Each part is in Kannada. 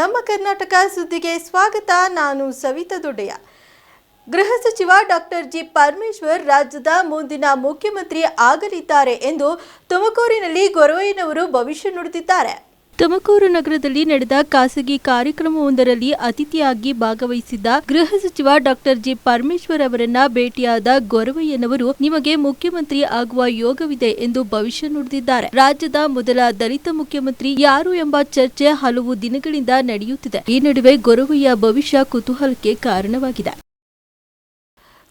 ನಮ್ಮ ಕರ್ನಾಟಕ ಸುದ್ದಿಗೆ ಸ್ವಾಗತ. ನಾನು ಸವಿತಾ ದೊಡ್ಡಯ್ಯ. ಗೃಹ ಸಚಿವ ಡಾಕ್ಟರ್ ಜಿ ಪರಮೇಶ್ವರ್ ರಾಜ್ಯದ ಮುಂದಿನ ಮುಖ್ಯಮಂತ್ರಿ ಆಗಲಿದ್ದಾರೆ ಎಂದು ತುಮಕೂರಿನಲ್ಲಿ ಗೊರವಯ್ಯನವರು ಭವಿಷ್ಯ ನುಡಿದಿದ್ದಾರೆ. ತುಮಕೂರು ನಗರದಲ್ಲಿ ನಡೆದ ಖಾಸಗಿ ಕಾರ್ಯಕ್ರಮವೊಂದರಲ್ಲಿ ಅತಿಥಿಯಾಗಿ ಭಾಗವಹಿಸಿದ್ದ ಗೃಹ ಸಚಿವ ಡಾಕ್ಟರ್ ಜಿ ಪರಮೇಶ್ವರ್ ಅವರನ್ನ ಭೇಟಿಯಾದ ಗೊರವಯ್ಯನವರು, ನಿಮಗೆ ಮುಖ್ಯಮಂತ್ರಿ ಆಗುವ ಯೋಗವಿದೆ ಎಂದು ಭವಿಷ್ಯ ನುಡಿದಿದ್ದಾರೆ. ರಾಜ್ಯದ ಮೊದಲ ದಲಿತ ಮುಖ್ಯಮಂತ್ರಿ ಯಾರು ಎಂಬ ಚರ್ಚೆ ಹಲವು ದಿನಗಳಿಂದ ನಡೆಯುತ್ತಿದೆ. ಈ ನಡುವೆ ಗೊರವಯ್ಯ ಭವಿಷ್ಯ ಕುತೂಹಲಕ್ಕೆ ಕಾರಣವಾಗಿದೆ.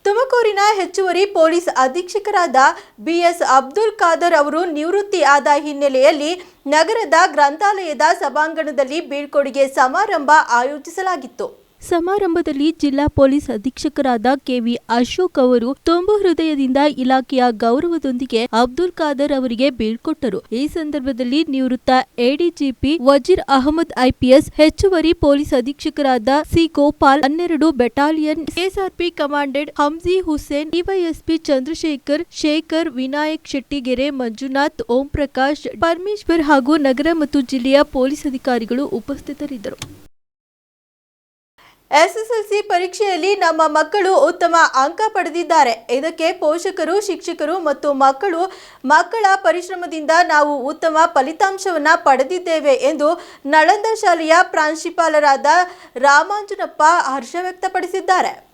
ತುಮಕೂರಿನ ಹೆಚ್ಚುವರಿ ಪೊಲೀಸ್ ಅಧೀಕ್ಷಕರಾದ ಬಿಎಸ್ ಅಬ್ದುಲ್ ಖಾದರ್ ಅವರು ನಿವೃತ್ತಿ ಆದ ಹಿನ್ನೆಲೆಯಲ್ಲಿ ನಗರದ ಗ್ರಂಥಾಲಯದ ಸಭಾಂಗಣದಲ್ಲಿ ಬೀಳ್ಕೊಡುಗೆ ಸಮಾರಂಭ ಆಯೋಜಿಸಲಾಗಿತ್ತು. ಸಮಾರಂಭದಲ್ಲಿ ಜಿಲ್ಲಾ ಪೊಲೀಸ್ ಅಧೀಕ್ಷಕರಾದ ಕೆವಿ ಅಶೋಕ್ ಅವರು ತುಂಬು ಹೃದಯದಿಂದ ಇಲಾಖೆಯ ಗೌರವದೊಂದಿಗೆ ಅಬ್ದುಲ್ ಖಾದರ್ ಅವರಿಗೆ ಬೀಳ್ಕೊಟ್ಟರು ಈ ಸಂದರ್ಭದಲ್ಲಿ ನಿವೃತ್ತ ಎಡಿಜಿಪಿ ವಜೀರ್ ಅಹಮದ್ ಐಪಿಎಸ್ ಹೆಚ್ಚುವರಿ ಪೊಲೀಸ್ ಅಧೀಕ್ಷಕರಾದ ಸಿ ಗೋಪಾಲ್ ಹನ್ನೆರಡು battalion SRP commandant Hanji Hussain DYSP Chandrashekar Shekar Vinayak Shettigere Manjunath Om Prakash Parameshwar ಹಾಗೂ ನಗರ ಮತ್ತು ಜಿಲ್ಲೆಯ ಪೊಲೀಸ್ ಅಧಿಕಾರಿಗಳು ಉಪಸ್ಥಿತರಿದ್ದರು. ಎಸ್ಎಸ್ಎಲ್ಸಿ ಪರೀಕ್ಷೆಯಲ್ಲಿ ನಮ್ಮ ಮಕ್ಕಳು ಉತ್ತಮ ಅಂಕ ಪಡೆದಿದ್ದಾರೆ. ಇದಕ್ಕೆ ಪೋಷಕರು, ಶಿಕ್ಷಕರು ಮತ್ತು ಮಕ್ಕಳು, ಮಕ್ಕಳ ಪರಿಶ್ರಮದಿಂದ ನಾವು ಉತ್ತಮ ಫಲಿತಾಂಶವನ್ನು ಪಡೆದಿದ್ದೇವೆ ಎಂದು ನಳಂದ ಶಾಲೆಯ ಪ್ರಾಂಶುಪಾಲರಾದ ರಾಮಾಂಜನಪ್ಪ ಹರ್ಷ ವ್ಯಕ್ತಪಡಿಸಿದ್ದಾರೆ.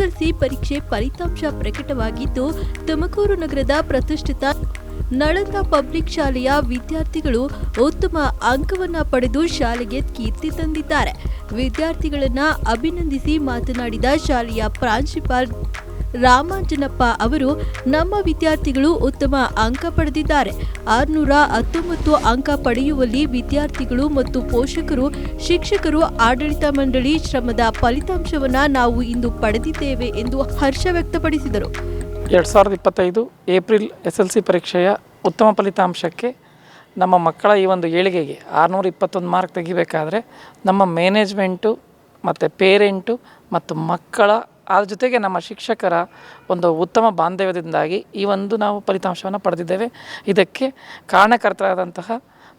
ಎಸ್ಎಸ್ಎಲ್ಸಿ ಪರೀಕ್ಷೆ ಫಲಿತಾಂಶ ಪ್ರಕಟವಾಗಿದ್ದು, ತುಮಕೂರು ನಗರದ ಪ್ರತಿಷ್ಠಿತ ನಳಂದ ಪಬ್ಲಿಕ್ ಶಾಲೆಯ ವಿದ್ಯಾರ್ಥಿಗಳು ಉತ್ತಮ ಅಂಕವನ್ನ ಪಡೆದು ಶಾಲೆಗೆ ಕೀರ್ತಿ ತಂದಿದ್ದಾರೆ. ವಿದ್ಯಾರ್ಥಿಗಳನ್ನ ಅಭಿನಂದಿಸಿ ಮಾತನಾಡಿದ ಶಾಲೆಯ ಪ್ರಾಂಶುಪಾಲ್ ರಾಮಾಂಜನಪ್ಪ ಅವರು ನಮ್ಮ ವಿದ್ಯಾರ್ಥಿಗಳು ಉತ್ತಮ ಅಂಕ ಪಡೆದಿದ್ದಾರೆ. ಆರುನೂರ ಹತ್ತೊಂಬತ್ತು ಅಂಕ ಪಡೆಯುವಲ್ಲಿ ವಿದ್ಯಾರ್ಥಿಗಳು ಮತ್ತು ಪೋಷಕರು, ಶಿಕ್ಷಕರು, ಆಡಳಿತ ಮಂಡಳಿ ಶ್ರಮದ ಫಲಿತಾಂಶವನ್ನು ನಾವು ಇಂದು ಪಡೆದಿದ್ದೇವೆ ಎಂದು ಹರ್ಷ ವ್ಯಕ್ತಪಡಿಸಿದರು. ಎರಡು ಸಾವಿರದ ಇಪ್ಪತ್ತೈದು ಏಪ್ರಿಲ್ ಎಸ್ ಎಲ್ ಸಿ ಪರೀಕ್ಷೆಯ ಉತ್ತಮ ಫಲಿತಾಂಶಕ್ಕೆ ನಮ್ಮ ಮಕ್ಕಳ ಈ ಒಂದು ಏಳಿಗೆಗೆ ಆರುನೂರ ಇಪ್ಪತ್ತೊಂದು ಮಾರ್ಕ್ ತೆಗಿಬೇಕಾದ್ರೆ ನಮ್ಮ ಮ್ಯಾನೇಜ್ಮೆಂಟು, ಮತ್ತು ಪೇರೆಂಟು ಮತ್ತು ಮಕ್ಕಳ ಅದ್ರ ಜೊತೆಗೆ ನಮ್ಮ ಶಿಕ್ಷಕರ ಒಂದು ಉತ್ತಮ ಬಾಂಧವ್ಯದಿಂದಾಗಿ ಈ ಒಂದು ನಾವು ಫಲಿತಾಂಶವನ್ನು ಪಡೆದಿದ್ದೇವೆ. ಇದಕ್ಕೆ ಕಾರಣಕರ್ತರಾದಂತಹ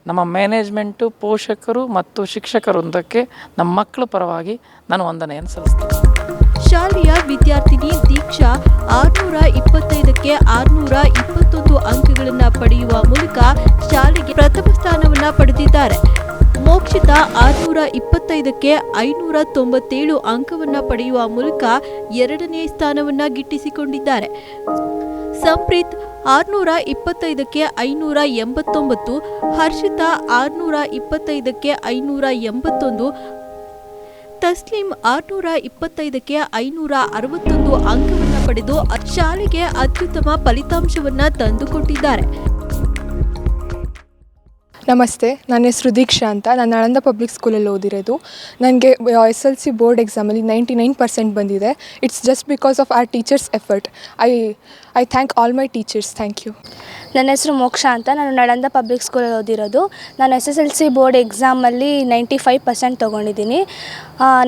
ನಮ್ಮ ಮ್ಯಾನೇಜ್ಮೆಂಟು, ಪೋಷಕರು ಮತ್ತು ಶಿಕ್ಷಕರೊಂದಕ್ಕೆ ನಮ್ಮ ಮಕ್ಕಳ ಪರವಾಗಿ ನಾನು ವಂದನೆಯನ್ನು ಸಲ್ಲಿಸ್ತೇನೆ. ಶಾಲೆಯ ವಿದ್ಯಾರ್ಥಿನಿ ದೀಕ್ಷಾ ಆರುನೂರ ಇಪ್ಪತ್ತೈದಕ್ಕೆ ಆರುನೂರ ಇಪ್ಪತ್ತೊಂದು ಅಂಕಗಳನ್ನು ಪಡೆಯುವ ಮೂಲಕ ಶಾಲೆಗೆ ಪ್ರಥಮ ಸ್ಥಾನವನ್ನು ಪಡೆದಿದ್ದಾರೆ. ಮೋಕ್ಷಿತ ಆರ್ನೂರ ಇಪ್ಪತ್ತೈದಕ್ಕೆ ಐನೂರ ತೊಂಬತ್ತೇಳು ಅಂಕವನ್ನ ಪಡೆಯುವ ಮೂಲಕ ಎರಡನೇ ಸ್ಥಾನವನ್ನ ಗಿಟ್ಟಿಸಿಕೊಂಡಿದ್ದಾರೆ. ಸಂಪ್ರೀತ್ ಆರುನೂರ ಇಪ್ಪತ್ತೈದಕ್ಕೆ ಐನೂರ ಎಂಬತ್ತೊಂಬತ್ತು, ಹರ್ಷಿತಾ ಆರುನೂರ ಇಪ್ಪತ್ತೈದಕ್ಕೆ ಐನೂರ ಎಂಬತ್ತೊಂದು, ತಸ್ಲಿಂ ಆರುನೂರ ಇಪ್ಪತ್ತೈದಕ್ಕೆ ಐನೂರ ಅರವತ್ತೊಂದು ಅಂಕವನ್ನು ಪಡೆದು ಶಾಲೆಗೆ ಅತ್ಯುತ್ತಮ ಫಲಿತಾಂಶವನ್ನು ತಂದುಕೊಟ್ಟಿದ್ದಾರೆ. ನಮಸ್ತೆ, ನನ್ನ ಹೆಸರು ದೀಕ್ಷಾ ಅಂತ. ನಾನು ನಳಂದ ಪಬ್ಲಿಕ್ ಸ್ಕೂಲಲ್ಲಿ ಓದಿರೋದು. ನನಗೆ ಎಸ್ ಎಲ್ ಸಿ ಬೋರ್ಡ್ ಎಕ್ಸಾಮಲ್ಲಿ ನೈಂಟಿ ನೈನ್ ಪರ್ಸೆಂಟ್ ಬಂದಿದೆ. It's just because of our teachers effort I I thank all my teachers thank you ನನ್ನ ಹೆಸರು ಮೋಕ್ಷ ಅಂತ. ನಾನು ನಳಂದ ಪಬ್ಲಿಕ್ ಸ್ಕೂಲಲ್ಲಿ ಓದಿರೋದು. ನಾನು S S L C board ಎಕ್ಸಾಮಲ್ಲಿ ನೈಂಟಿ ಫೈವ್ ಪರ್ಸೆಂಟ್ ತೊಗೊಂಡಿದ್ದೀನಿ.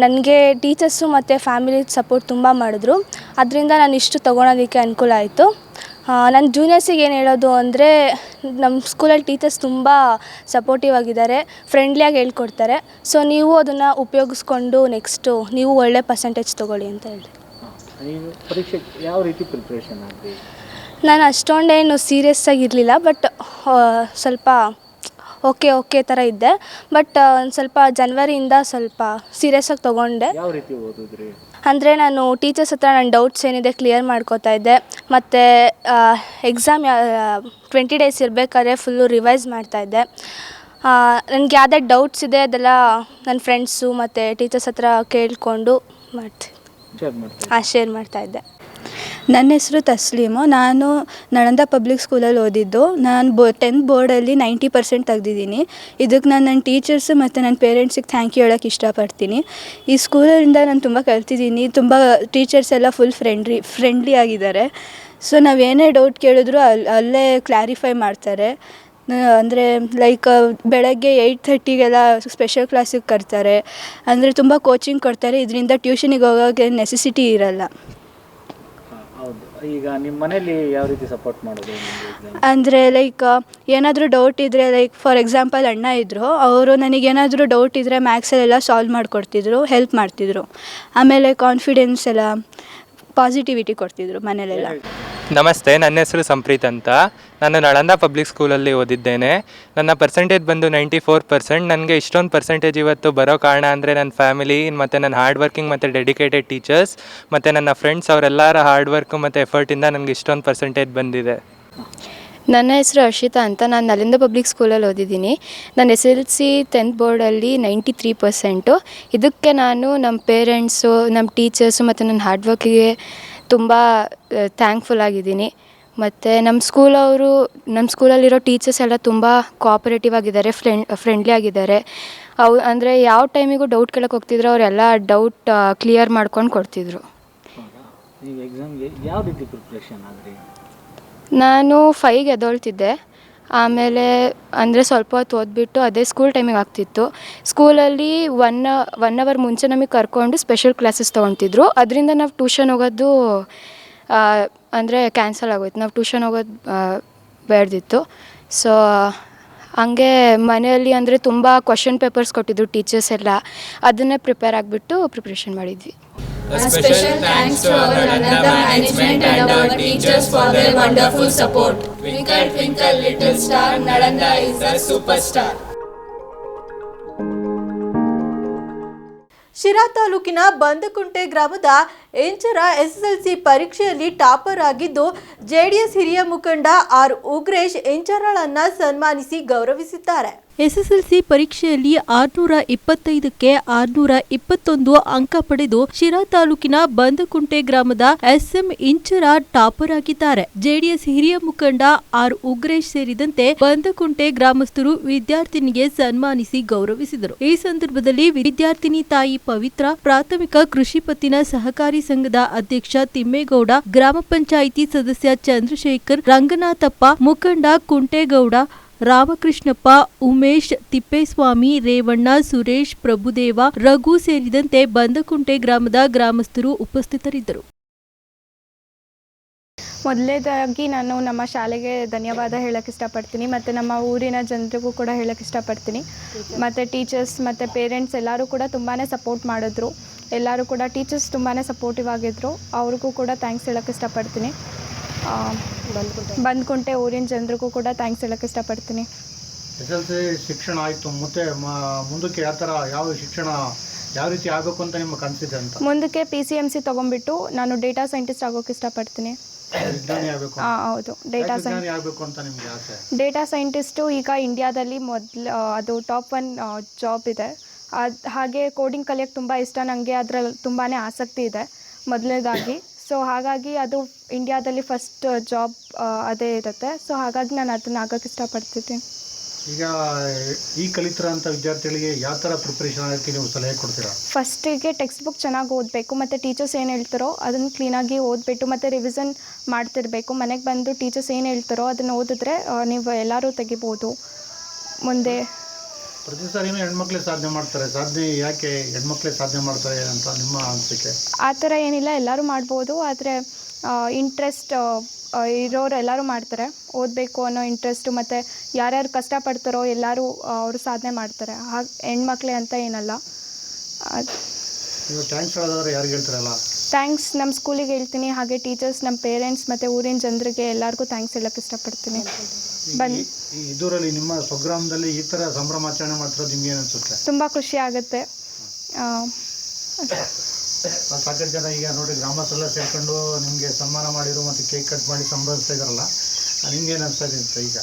ನನಗೆ ಟೀಚರ್ಸು ಮತ್ತು ಫ್ಯಾಮಿಲಿ ಸಪೋರ್ಟ್ ತುಂಬ ಮಾಡಿದ್ರು. ಅದರಿಂದ ನಾನು ಇಷ್ಟು ತೊಗೊಳೋದಕ್ಕೆ ಅನುಕೂಲ ಆಯಿತು. ನನ್ನ ಜೂನಿಯರ್ಸಿಗೆ ಏನು ಹೇಳೋದು ಅಂದರೆ ನಮ್ಮ ಸ್ಕೂಲಲ್ಲಿ ಟೀಚರ್ಸ್ ತುಂಬ ಸಪೋರ್ಟಿವ್ ಆಗಿದ್ದಾರೆ ಫ್ರೆಂಡ್ಲಿಯಾಗಿ ಹೇಳ್ಕೊಡ್ತಾರೆ. ಸೊ ನೀವು ಅದನ್ನು ಉಪಯೋಗಿಸ್ಕೊಂಡು ನೆಕ್ಸ್ಟು ನೀವು ಒಳ್ಳೆ ಪರ್ಸೆಂಟೇಜ್ ತೊಗೊಳ್ಳಿ ಅಂತ ಹೇಳಿ ನೀವು ಪರೀಕ್ಷೆ ಯಾವ ರೀತಿ ಪ್ರಿಪ್ರೇಷನ್ ನಾನು ಅಷ್ಟೊಂದೇನು ಸೀರಿಯಸ್ ಆಗಿರಲಿಲ್ಲ ಬಟ್ ಸ್ವಲ್ಪ ಓಕೆ ಓಕೆ ಥರ ಇದ್ದೆ. ಬಟ್ ಒಂದು ಸ್ವಲ್ಪ ಜನ್ವರಿಯಿಂದ ಸ್ವಲ್ಪ ಸೀರಿಯಸ್ ಆಗಿ ತೊಗೊಂಡೆ. ಯಾವ ರೀತಿ ಓದಿದ್ರಿ? ಅಂದರೆ ನಾನು ಟೀಚರ್ಸ್ ಹತ್ರ ನನ್ನ ಡೌಟ್ಸ್ ಏನಿದೆ ಕ್ಲಿಯರ್ ಮಾಡ್ಕೋತಾ ಇದ್ದೆ. ಮತ್ತು ಎಕ್ಸಾಮ್ ಟ್ವೆಂಟಿ ಡೇಸ್ ಇರಬೇಕಾದ್ರೆ ಫುಲ್ಲು ರಿವೈಸ್ ಮಾಡ್ತಾ ಇದ್ದೆ. ನನಗೆ ಯಾವುದೇ ಡೌಟ್ಸ್ ಇದೆ ಅದೆಲ್ಲ ನನ್ನ ಫ್ರೆಂಡ್ಸು ಮತ್ತು ಟೀಚರ್ಸ್ ಹತ್ರ ಕೇಳಿಕೊಂಡು ಮಾಡ್ತೀನಿ. ಹಾಂ ಶೇರ್ ಮಾಡ್ತಾಯಿದ್ದೆ ನನ್ನ ಹೆಸರು ತಸ್ಲೀಮು. ನಾನು ನಳಂದ ಪಬ್ಲಿಕ್ ಸ್ಕೂಲಲ್ಲಿ ಓದಿದ್ದು. ನಾನು ಬೋ ಟೆಂತ್ ಬೋರ್ಡಲ್ಲಿ ನೈಂಟಿ ಪರ್ಸೆಂಟ್ ತೆಗ್ದಿದ್ದೀನಿ. ಇದಕ್ಕೆ ನಾನು ನನ್ನ ಟೀಚರ್ಸ್ ಮತ್ತು ನನ್ನ ಪೇರೆಂಟ್ಸಿಗೆ ಥ್ಯಾಂಕ್ ಯು ಹೇಳೋಕ್ಕೆ ಇಷ್ಟಪಡ್ತೀನಿ. ಈ ಸ್ಕೂಲಿಂದ ನಾನು ತುಂಬ ಕಲ್ತಿದ್ದೀನಿ. ತುಂಬ ಟೀಚರ್ಸ್ ಎಲ್ಲ ಫುಲ್ ಫ್ರೆಂಡ್ಲಿ ಫ್ರೆಂಡ್ಲಿ ಆಗಿದ್ದಾರೆ. ಸೊ ನಾವು ಏನೇ ಡೌಟ್ ಕೇಳಿದ್ರು ಅಲ್ಲಿ ಅಲ್ಲೇ ಕ್ಲಾರಿಫೈ ಮಾಡ್ತಾರೆ. ಅಂದರೆ ಲೈಕ್ ಬೆಳಗ್ಗೆ ಏಯ್ಟ್ ಥರ್ಟಿಗೆಲ್ಲ ಸ್ಪೆಷಲ್ ಕ್ಲಾಸಿಗೆ ಕರ್ತಾರೆ. ಅಂದರೆ ತುಂಬ ಕೋಚಿಂಗ್ ಕೊಡ್ತಾರೆ. ಇದರಿಂದ ಟ್ಯೂಷನಿಗೆ ಹೋಗೋಕ್ಕೆ ನೆಸೆಸಿಟಿ ಇರಲ್ಲ. ಈಗ ನಿಮ್ಮ ಮನೇಲಿ ಯಾವ ರೀತಿ ಸಪೋರ್ಟ್ ಮಾಡೋದು? ಅಂದರೆ ಲೈಕ್ ಏನಾದರೂ ಡೌಟ್ ಇದ್ದರೆ ಲೈಕ್ ಫಾರ್ ಎಕ್ಸಾಂಪಲ್ ಅಣ್ಣ ಇದ್ದರು ಅವರು ನನಗೇನಾದರೂ ಡೌಟ್ ಇದ್ದರೆ ಮ್ಯಾಥ್ಸಲ್ಲೆಲ್ಲ ಸಾಲ್ವ್ ಮಾಡಿಕೊಡ್ತಿದ್ರು ಹೆಲ್ಪ್ ಮಾಡ್ತಿದ್ರು. ಆಮೇಲೆ ಕಾನ್ಫಿಡೆನ್ಸ್ ಎಲ್ಲ ಪಾಸಿಟಿವಿಟಿ ಕೊಡ್ತಿದ್ರು ಮನೇಲೆಲ್ಲ. ನಮಸ್ತೆ ನನ್ನ ಹೆಸರು ಸಂಪ್ರೀತ್ ಅಂತ. ನಾನು ನಳಂದ ಪಬ್ಲಿಕ್ ಸ್ಕೂಲಲ್ಲಿ ಓದಿದ್ದೇನೆ. ನನ್ನ ಪರ್ಸೆಂಟೇಜ್ ಬಂದು ನೈಂಟಿ ಫೋರ್ ಪರ್ಸೆಂಟ್ ನನಗೆ ಇಷ್ಟೊಂದು ಪರ್ಸೆಂಟೇಜ್ ಇವತ್ತು ಬರೋ ಕಾರಣ ಅಂದರೆ ನನ್ನ ಫ್ಯಾಮಿಲಿ ಮತ್ತು ನನ್ನ ಹಾರ್ಡ್ ವರ್ಕಿಂಗ್ ಮತ್ತು ಡೆಡಿಕೇಟೆಡ್ ಟೀಚರ್ಸ್ ಮತ್ತು ನನ್ನ ಫ್ರೆಂಡ್ಸ್ ಅವರೆಲ್ಲರ ಹಾರ್ಡ್ ವರ್ಕು ಮತ್ತು ಎಫರ್ಟಿಂದ ನನಗೆ ಇಷ್ಟೊಂದು ಪರ್ಸೆಂಟೇಜ್ ಬಂದಿದೆ. ನನ್ನ ಹೆಸರು ಹರ್ಷಿತಾ ಅಂತ. ನಾನು ನಲಿಂದ ಪಬ್ಲಿಕ್ ಸ್ಕೂಲಲ್ಲಿ ಓದಿದ್ದೀನಿ. ನಾನು ಎಸ್ ಎಲ್ ಸಿ ಟೆಂತ್ ಬೋರ್ಡಲ್ಲಿ ನೈಂಟಿ ತ್ರೀ ಪರ್ಸೆಂಟು ಇದಕ್ಕೆ ನಾನು ನಮ್ಮ ಪೇರೆಂಟ್ಸು ನಮ್ಮ ಟೀಚರ್ಸು ಮತ್ತು ನನ್ನ ಹಾರ್ಡ್ ವರ್ಕಿಗೆ ತುಂಬ ಥ್ಯಾಂಕ್ಫುಲ್ ಆಗಿದ್ದೀನಿ. ಮತ್ತು ನಮ್ಮ ಸ್ಕೂಲ್ ಅವರು ನಮ್ಮ ಸ್ಕೂಲಲ್ಲಿರೋ ಟೀಚರ್ಸ್ ಎಲ್ಲ ತುಂಬ ಕೋಆಪರೇಟಿವ್ ಆಗಿದ್ದಾರೆ ಫ್ರೆಂಡ್ ಫ್ರೆಂಡ್ಲಿ ಆಗಿದ್ದಾರೆ. ಅವು ಅಂದರೆ ಯಾವ ಟೈಮಿಗೂ ಡೌಟ್ ಕೇಳಕ್ಕೆ ಹೋಗ್ತಿದ್ರು ಅವರೆಲ್ಲ ಡೌಟ್ ಕ್ಲಿಯರ್ ಮಾಡ್ಕೊಂಡು ಕೊಡ್ತಿದ್ರು. ನಾನು ಫೈಗೆ ಎದೊಳ್ತಿದ್ದೆ ಆಮೇಲೆ ಅಂದರೆ ಸ್ವಲ್ಪ ಹೊತ್ತು ಓದ್ಬಿಟ್ಟು ಅದೇ ಸ್ಕೂಲ್ ಟೈಮಿಗೆ ಆಗ್ತಿತ್ತು. ಸ್ಕೂಲಲ್ಲಿ ಒನ್ ಒನ್ ಅವರ್ ಮುಂಚೆ ನಮಗೆ ಕರ್ಕೊಂಡು ಸ್ಪೆಷಲ್ ಕ್ಲಾಸಸ್ ತೊಗೊತಿದ್ರು. ಅದರಿಂದ ನಾವು ಟ್ಯೂಷನ್ ಹೋಗೋದು ಅಂದರೆ ಕ್ಯಾನ್ಸಲ್ ಆಗೋಯ್ತು. ನಾವು ಟ್ಯೂಷನ್ ಹೋಗೋದು ಬೇಡದಿತ್ತು. ಸೊ ಹಂಗೆ ಮನೆಯಲ್ಲಿ ಅಂದರೆ ತುಂಬ ಕ್ವಶನ್ ಪೇಪರ್ಸ್ ಕೊಟ್ಟಿದ್ರು ಟೀಚರ್ಸ್ ಎಲ್ಲ. ಅದನ್ನೇ ಪ್ರಿಪೇರ್ ಆಗಿಬಿಟ್ಟು ಪ್ರಿಪ್ರೇಷನ್ ಮಾಡಿದ್ವಿ. ಶಿರಾ ತಾಲೂಕಿನ ಬಂದಕುಂಟೆ ಗ್ರಾಮದ ಎಂಚರ ಎಸ್ಎಸ್ಎಲ್ಸಿ ಪರೀಕ್ಷೆಯಲ್ಲಿ ಟಾಪರ್ ಆಗಿದ್ದು, ಜೆಡಿಎಸ್ ಹಿರಿಯ ಮುಖಂಡ ಆರ್ ಉಗ್ರೇಶ್ ಎಂಚರಳನ್ನ ಸನ್ಮಾನಿಸಿ ಗೌರವಿಸಿದ್ದಾರೆ. ಎಸ್ಎಸ್ಎಲ್ಸಿ ಪರೀಕ್ಷೆಯಲ್ಲಿ ಆರ್ನೂರ ಇಪ್ಪತ್ತೈದಕ್ಕೆ ಆರ್ನೂರ ಇಪ್ಪತ್ತೊಂದು ಅಂಕ ಪಡೆದು ಶಿರಾ ತಾಲೂಕಿನ ಬಂದಕುಂಟೆ ಗ್ರಾಮದ ಎಸ್ಎಂ ಇಂಚರ ಟಾಪರ್ ಆಗಿದ್ದಾರೆ. ಜೆಡಿಎಸ್ ಹಿರಿಯ ಮುಖಂಡ ಆರ್ ಉಗ್ರೇಶ್ ಸೇರಿದಂತೆ ಬಂದಕುಂಟೆ ಗ್ರಾಮಸ್ಥರು ವಿದ್ಯಾರ್ಥಿನಿಗೆ ಸನ್ಮಾನಿಸಿ ಗೌರವಿಸಿದರು. ಈ ಸಂದರ್ಭದಲ್ಲಿ ವಿದ್ಯಾರ್ಥಿನಿ ತಾಯಿ ಪವಿತ್ರ, ಪ್ರಾಥಮಿಕ ಕೃಷಿ ಪತ್ತಿನ ಸಹಕಾರಿ ಸಂಘದ ಅಧ್ಯಕ್ಷ ತಿಮ್ಮೇಗೌಡ, ಗ್ರಾಮ ಪಂಚಾಯಿತಿ ಸದಸ್ಯ ಚಂದ್ರಶೇಖರ್, ರಂಗನಾಥಪ್ಪ, ಮುಖಂಡ ಕುಂಟೇಗೌಡ ರಾಮಕೃಷ್ಣಪ್ಪ, ಉಮೇಶ್ ತಿಪ್ಪೇಸ್ವಾಮಿ, ರೇವಣ್ಣ, ಸುರೇಶ್, ಪ್ರಭುದೇವ, ರಘು ಸೇರಿದಂತೆ ಬಂದಕುಂಟೆ ಗ್ರಾಮದ ಗ್ರಾಮಸ್ಥರು ಉಪಸ್ಥಿತರಿದ್ದರು. ಮೊದಲೇದಾಗಿ ನಾನು ನಮ್ಮ ಶಾಲೆಗೆ ಧನ್ಯವಾದ ಹೇಳಕ್ಕೆ ಇಷ್ಟಪಡ್ತೀನಿ ಮತ್ತು ನಮ್ಮ ಊರಿನ ಜನರಿಗೂ ಕೂಡ ಹೇಳಕ್ಕೆ ಇಷ್ಟಪಡ್ತೀನಿ. ಮತ್ತು ಟೀಚರ್ಸ್ ಮತ್ತು ಪೇರೆಂಟ್ಸ್ ಎಲ್ಲರೂ ಕೂಡ ತುಂಬಾ ಸಪೋರ್ಟ್ ಮಾಡಿದ್ರು. ಎಲ್ಲರೂ ಕೂಡ ಟೀಚರ್ಸ್ ತುಂಬಾ ಸಪೋರ್ಟಿವ್ ಆಗಿದ್ದರು ಅವ್ರಿಗೂ ಕೂಡ ಥ್ಯಾಂಕ್ಸ್ ಹೇಳಕ್ಕೆ ಇಷ್ಟಪಡ್ತೀನಿ. ಬಂದ್ಕುಂಟೆ ಊರಿನ ಜನರಿಗೂ ಕೂಡ ಥ್ಯಾಂಕ್ಸ್ ಹೇಳಕ್ಕೆ ಇಷ್ಟಪಡ್ತೀನಿ. ಎಸ್ ಎಲ್ ಸಿ ಶಿಕ್ಷಣ ಆಯಿತು ಮತ್ತೆ ಮುಂದಕ್ಕೆ ಯಾವ ಥರ ಯಾವ ಶಿಕ್ಷಣ ಯಾವ ರೀತಿ ಆಗಬೇಕು ಅಂತ ನಿಮ್ಮ ಕನಸಿದೆ ಅಂತ? ಮುಂದಕ್ಕೆ ಪಿ ಸಿ ಎಂ ಸಿ ತೊಗೊಂಡ್ಬಿಟ್ಟು ನಾನು ಡೇಟಾ ಸೈಂಟಿಸ್ಟ್ ಆಗೋಕೆ ಇಷ್ಟಪಡ್ತೀನಿ. ಹಾಂ ಆಗಬೇಕು ಹೌದು. ಡೇಟಾ ಸೈಂಟಿಸ್ಟ್ ಆಗಬೇಕು ಅಂತ ನಿಮಗೆ ಆಸೆ? ಡೇಟಾ ಸೈಂಟಿಸ್ಟು ಈಗ ಇಂಡಿಯಾದಲ್ಲಿ ಮೊದಲು ಅದು ಟಾಪ್ ಒನ್ ಜಾಬ್ ಇದೆ. ಅದು ಹಾಗೆ ಕೋಡಿಂಗ್ ಕಲಿಯೋಕ್ಕೆ ತುಂಬ ಇಷ್ಟ. ನನಗೆ ಅದರಲ್ಲಿ ತುಂಬಾ ಆಸಕ್ತಿ ಇದೆ ಮೊದಲನೇದಾಗಿ. ಸೊ ಹಾಗಾಗಿ ಅದು ಇಂಡಿಯಾದಲ್ಲಿ ಫಸ್ಟ್ ಜಾಬ್ ಅದೇ ಇರುತ್ತೆ. ಸೊ ಹಾಗಾಗಿ ನಾನು ಅದನ್ನ ಆಗೋಕ್ಕೆ ಇಷ್ಟಪಡ್ತಿದ್ದೀನಿ. ಈಗ ಈ ಕಲಿತಿರೋಂಥ ವಿದ್ಯಾರ್ಥಿಗಳಿಗೆ ಯಾವ ಥರ ಪ್ರಿಪ್ರೇಷನ್ ಆಗೋಕ್ಕೆ ನೀವು ಸಲಹೆ ಕೊಡ್ತೀರಾ? ಫಸ್ಟಿಗೆ ಟೆಕ್ಸ್ಟ್ ಬುಕ್ ಚೆನ್ನಾಗಿ ಓದಬೇಕು ಮತ್ತು ಟೀಚರ್ಸ್ ಏನು ಹೇಳ್ತಾರೋ ಅದನ್ನು ಕ್ಲೀನಾಗಿ ಓದಿಬಿಟ್ಟು ಮತ್ತು ರಿವಿಷನ್ ಮಾಡ್ತಿರಬೇಕು. ಮನೆಗೆ ಬಂದು ಟೀಚರ್ಸ್ ಏನು ಹೇಳ್ತಾರೋ ಅದನ್ನು ಓದಿದ್ರೆ ನೀವು ಎಲ್ಲರೂ ತೆಗಿಬೋದು. ಮುಂದೆ ಪ್ರತಿ ಸಾರಿನೂ ಹೆಣ್ಮಕ್ಳೇ ಸಾಧನೆ ಮಾಡ್ತಾರೆ. ಸಾಧನೆ ಯಾಕೆ ಹೆಣ್ಮಕ್ಳೇ ಸಾಧನೆ ಮಾಡ್ತಾರೆ ಅಂತ ನಿಮ್ಮ ಅನಿಸಿಕೆ? ಆ ಥರ ಏನಿಲ್ಲ. ಎಲ್ಲರೂ ಮಾಡ್ಬೋದು. ಆದರೆ ಇಂಟ್ರೆಸ್ಟ್ ಇರೋರು ಎಲ್ಲರೂ ಮಾಡ್ತಾರೆ. ಓದಬೇಕು ಅನ್ನೋ ಇಂಟ್ರೆಸ್ಟು ಮತ್ತು ಯಾರ್ಯಾರು ಕಷ್ಟಪಡ್ತಾರೋ ಎಲ್ಲರೂ ಅವರು ಸಾಧನೆ ಮಾಡ್ತಾರೆ. ಹಾಗೆ ಹೆಣ್ಮಕ್ಳೇ ಅಂತ ಏನಲ್ಲ. ಹೇಳೋದಾದ್ರೆ ಯಾರಿಗೆ ಹೇಳ್ತಾರಲ್ಲ? ಥ್ಯಾಂಕ್ಸ್ ನಮ್ಮ ಸ್ಕೂಲಿಗೆ ಹೇಳ್ತೀನಿ. ಹಾಗೆ ಟೀಚರ್ಸ್ ನಮ್ಮ ಪೇರೆಂಟ್ಸ್ ಮತ್ತು ಊರಿನ ಜನರಿಗೆ ಎಲ್ಲರಿಗೂ ಥ್ಯಾಂಕ್ಸ್ ಹೇಳಕ್ಕೆ ಇಷ್ಟಪಡ್ತೀನಿ. ಬನ್ನಿ ಇದರಲ್ಲಿ ನಿಮ್ಮ ಸ್ವಗ್ರಾಮದಲ್ಲಿ ಈ ಥರ ಸಂಭ್ರಮಾಚರಣೆ ಮಾಡ್ತಿರೋದು ನಿಮ್ಗೆ ಏನು ಅನಿಸುತ್ತೆ? ತುಂಬ ಖುಷಿ ಆಗುತ್ತೆ. ಆ, ಸಾಕಷ್ಟು ಜನ ಈಗ ನೋಡಿ ಗ್ರಾಮಸ್ಥರೆಲ್ಲ ಸೇರ್ಕೊಂಡು ನಿಮಗೆ ಸನ್ಮಾನ ಮಾಡಿದ್ರು ಮತ್ತು ಕೇಕ್ ಕಟ್ ಮಾಡಿ ಸಂಭ್ರಮಿಸ್ತಾ ಇದಾರಲ್ಲ ನಿಮ್ಗೆ ಏನು ಅನಿಸ್ತಾ ಇದೆ ಈಗ?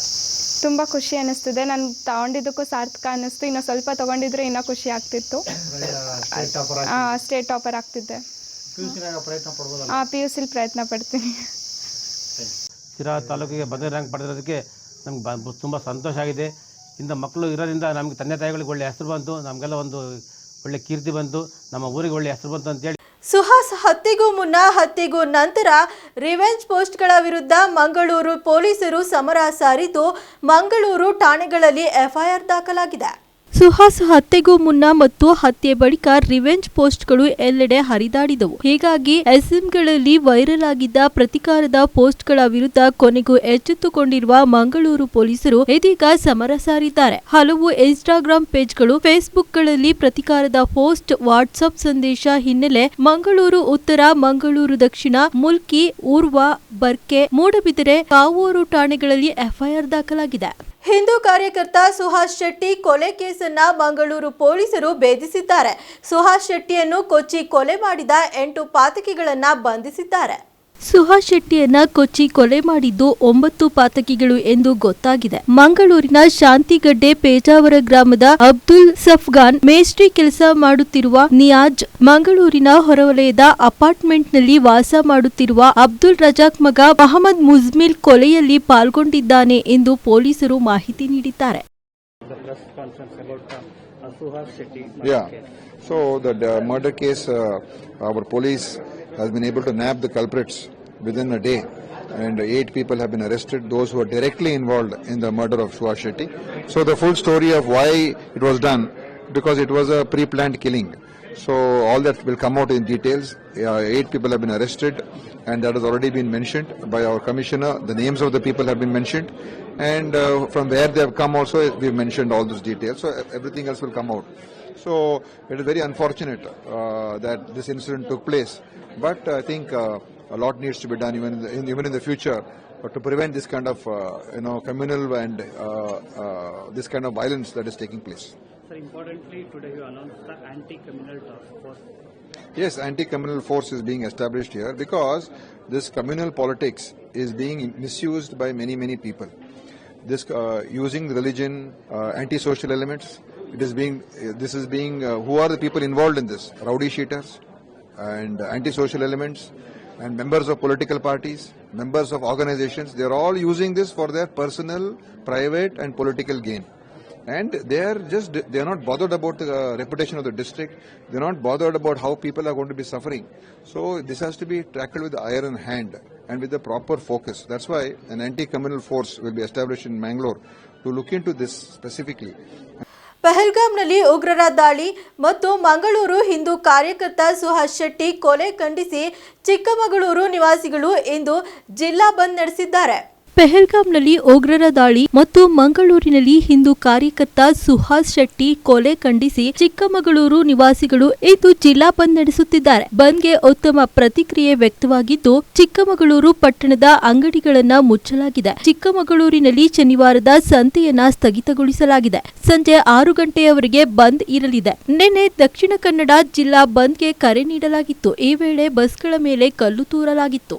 ತುಂಬ ಖುಷಿ ಅನ್ನಿಸ್ತಿದೆ ನಾನು ತಗೊಂಡಿದ್ದಕ್ಕೂ ಸಾರ್ಥಕ ಅನ್ನಿಸ್ತು ಇನ್ನೂ ಸ್ವಲ್ಪ ತೊಗೊಂಡಿದ್ರೆ ಇನ್ನೂ ಖುಷಿ ಆಗ್ತಿತ್ತು. ಸ್ಟೇಟ್ ಟಾಪರ್ ಸ್ಟೇಟ್ ಟಾಪರ್ ಆಗ್ತಿದ್ದೆ. ಪಿ ಯು ಸಿಲ್ ಪ್ರಯತ್ನ ಪಿ ಯು ಸಿಲಿ ಪ್ರಯತ್ನ ಪಡ್ತೀನಿ. ಶಿರಾ ತಾಲೂಕಿಗೆ ಮೊದಲನೇ ರ್ಯಾಂಕ್ ಪಡೆದಿರೋದಕ್ಕೆ ನಮ್ಗೆ ಬ ತುಂಬ ಸಂತೋಷ ಆಗಿದೆ. ಇಂಥ ಮಕ್ಕಳು ಇರೋದ್ರಿಂದ ನಮಗೆ ತಂದೆ ತಾಯಿಗಳಿಗೆ ಒಳ್ಳೆ ಹೆಸರು ಬಂತು. ನಮಗೆಲ್ಲ ಒಂದು ಒಳ್ಳೆ ಕೀರ್ತಿ ಬಂತು. ನಮ್ಮ ಊರಿಗೆ ಒಳ್ಳೆ ಹೆಸರು ಬಂತು ಅಂತೇಳಿ. ಸುಹಾಸ್ ಹತ್ಯೆಗೂ ಮುನ್ನ ಹತ್ಯೆಗೂ ನಂತರ ರಿವೆಂಜ್ ಪೋಸ್ಟ್ಗಳ ವಿರುದ್ಧ ಮಂಗಳೂರು ಪೊಲೀಸರು ಸಮರ ಸಾರಿದ್ದು ಮಂಗಳೂರು ಠಾಣೆಗಳಲ್ಲಿ ಎಫ್ಐಆರ್ ದಾಖಲಾಗಿದೆ. ಸುಹಾಸ್ ಹತ್ಯೆಗೂ ಮುನ್ನ ಮತ್ತು ಹತ್ಯೆ ಬಳಿಕ ರಿವೆಂಜ್ ಪೋಸ್ಟ್ಗಳು ಎಲ್ಲೆಡೆ ಹರಿದಾಡಿದವು. ಹೀಗಾಗಿ ಎಸ್ಎಂಗಳಲ್ಲಿ ವೈರಲ್ ಆಗಿದ್ದ ಪ್ರತಿಕಾರದ ಪೋಸ್ಟ್ಗಳ ವಿರುದ್ಧ ಕೊನೆಗೂ ಎಚ್ಚೆತ್ತುಕೊಂಡಿರುವ ಮಂಗಳೂರು ಪೊಲೀಸರು ಇದೀಗ ಸಮರ ಸಾರಿದ್ದಾರೆ. ಹಲವು ಇನ್ಸ್ಟಾಗ್ರಾಂ ಪೇಜ್ಗಳು, ಫೇಸ್ಬುಕ್ಗಳಲ್ಲಿ ಪ್ರತಿಕಾರದ ಪೋಸ್ಟ್ ವಾಟ್ಸ್ಆಪ್ ಸಂದೇಶ ಹಿನ್ನೆಲೆ ಮಂಗಳೂರು ಉತ್ತರ, ಮಂಗಳೂರು ದಕ್ಷಿಣ, ಮುಲ್ಕಿ, ಊರ್ವ, ಬರ್ಕೆ, ಮೂಡಬಿದರೆ, ಕಾವೂರು ಠಾಣೆಗಳಲ್ಲಿ ಎಫ್ಐಆರ್ ದಾಖಲಾಗಿದೆ. ಹಿಂದೂ ಕಾರ್ಯಕರ್ತ ಸುಹಾಸ್ ಶೆಟ್ಟಿ ಕೊಲೆ ಕೇಸನ್ನ ಮಂಗಳೂರು ಪೊಲೀಸರು ಭೇದಿಸಿದ್ದಾರೆ. ಸುಹಾಸ್ ಶೆಟ್ಟಿಯನ್ನು ಕೊಚ್ಚಿ ಕೊಲೆ ಮಾಡಿದ ಎಂಟು ಪಾತಕಿಗಳನ್ನ ಬಂಧಿಸಿದ್ದಾರೆ. ಸುಹಾಸ್ ಶೆಟ್ಟಿಯನ್ನ ಕೊಚ್ಚಿ ಕೊಲೆ ಮಾಡಿದ್ದು ಒಂಬತ್ತು ಪಾತಕಿಗಳು ಎಂದು ಗೊತ್ತಾಗಿದೆ ಮಂಗಳೂರಿನ ಶಾಂತಿಗಡ್ಡೆ ಪೇಜಾವರ ಗ್ರಾಮದ ಅಬ್ದುಲ್ ಸಫ್ಗಾನ್ ಮೇಸ್ಟ್ರಿ ಕೆಲಸ ಮಾಡುತ್ತಿರುವ ನಿಯಾಜ್ ಮಂಗಳೂರಿನ ಹೊರವಲಯದ ಅಪಾರ್ಟ್ಮೆಂಟ್ನಲ್ಲಿ ವಾಸ ಮಾಡುತ್ತಿರುವ ಅಬ್ದುಲ್ ರಜಾಕ್ ಮಗ ಮಹಮ್ಮದ್ ಮುಜ್ಮಿಲ್ ಕೊಲೆಯಲ್ಲಿ ಪಾಲ್ಗೊಂಡಿದ್ದಾನೆ ಎಂದು ಪೊಲೀಸರು ಮಾಹಿತಿ ನೀಡಿದ್ದಾರೆ Yeah. So the uh, murder case, uh, our police has been able to nab the culprits within a day, and eight people have been arrested. Those who are directly involved in the murder of Suhas Shetty. So the full story of why it was done, because it was a pre-planned killing. So all that will come out in details. Uh, eight people have been arrested, and that has already been mentioned by our commissioner. The names of the people have been mentioned, and uh, from where they have come also, we have mentioned all those details. So everything else will come out. So it is very unfortunate uh, that this incident took place, but I think uh, a lot needs to be done even in the, in, even in the future uh, to prevent this kind of uh, you know communal and uh, uh, this kind of violence that is taking place. Sir, importantly, today you announced the anti-communal task force. Yes, anti-communal force is being established here because this communal politics is being misused by many many people. This uh, using religion, uh, anti-social elements. It is being. This is being. Uh, who are the people involved in this? Rowdy sheeters and anti-social elements and members of political parties, members of organizations. They are all using this for their personal, private, and political gain and they are just they are not bothered about the uh, reputation of the district they are not bothered about how people are going to be suffering so this has to be tackled with the iron hand and with the proper focus that's why an anti communal force will be established in mangalore to look into this specifically ಪಹಲ್ಗಾಮ್ನಲ್ಲಿ ಉಗ್ರರ ದಾಳಿ ಮತ್ತು ಮಂಗಳೂರು ಹಿಂದೂ ಕಾರ್ಯಕರ್ತ ಸುಹಾಸ್ ಶೆಟ್ಟಿ ಕೊಲೆ ಖಂಡಿಸಿ ಚಿಕ್ಕಮಗಳೂರು ನಿವಾಸಿಗಳು ಇಂದು ಜಿಲ್ಲಾ ಬಂದ್ ನಡೆಸಿದ್ದಾರೆ. ಪೆಹಲ್ಗಾಮ್ನಲ್ಲಿ ಉಗ್ರರ ದಾಳಿ ಮತ್ತು ಮಂಗಳೂರಿನಲ್ಲಿ ಹಿಂದೂ ಕಾರ್ಯಕರ್ತ ಸುಹಾಸ್ ಶೆಟ್ಟಿ ಕೊಲೆ ಖಂಡಿಸಿ ಚಿಕ್ಕಮಗಳೂರು ನಿವಾಸಿಗಳು ಇಂದು ಜಿಲ್ಲಾ ಬಂದ್ ನಡೆಸುತ್ತಿದ್ದಾರೆ. ಬಂದ್ಗೆ ಉತ್ತಮ ಪ್ರತಿಕ್ರಿಯೆ ವ್ಯಕ್ತವಾಗಿದ್ದು, ಚಿಕ್ಕಮಗಳೂರು ಪಟ್ಟಣದ ಅಂಗಡಿಗಳನ್ನ ಮುಚ್ಚಲಾಗಿದೆ. ಚಿಕ್ಕಮಗಳೂರಿನಲ್ಲಿ ಶನಿವಾರದ ಸಂತೆಯನ್ನ ಸ್ಥಗಿತಗೊಳಿಸಲಾಗಿದೆ. ಸಂಜೆ ಆರು ಗಂಟೆಯವರೆಗೆ ಬಂದ್ ಇರಲಿದೆ. ನಿನ್ನೆ ದಕ್ಷಿಣ ಕನ್ನಡ ಜಿಲ್ಲಾ ಬಂದ್ಗೆ ಕರೆ ನೀಡಲಾಗಿತ್ತು. ಈ ವೇಳೆ ಬಸ್ಗಳ ಮೇಲೆ ಕಲ್ಲು ತೂರಲಾಗಿತ್ತು.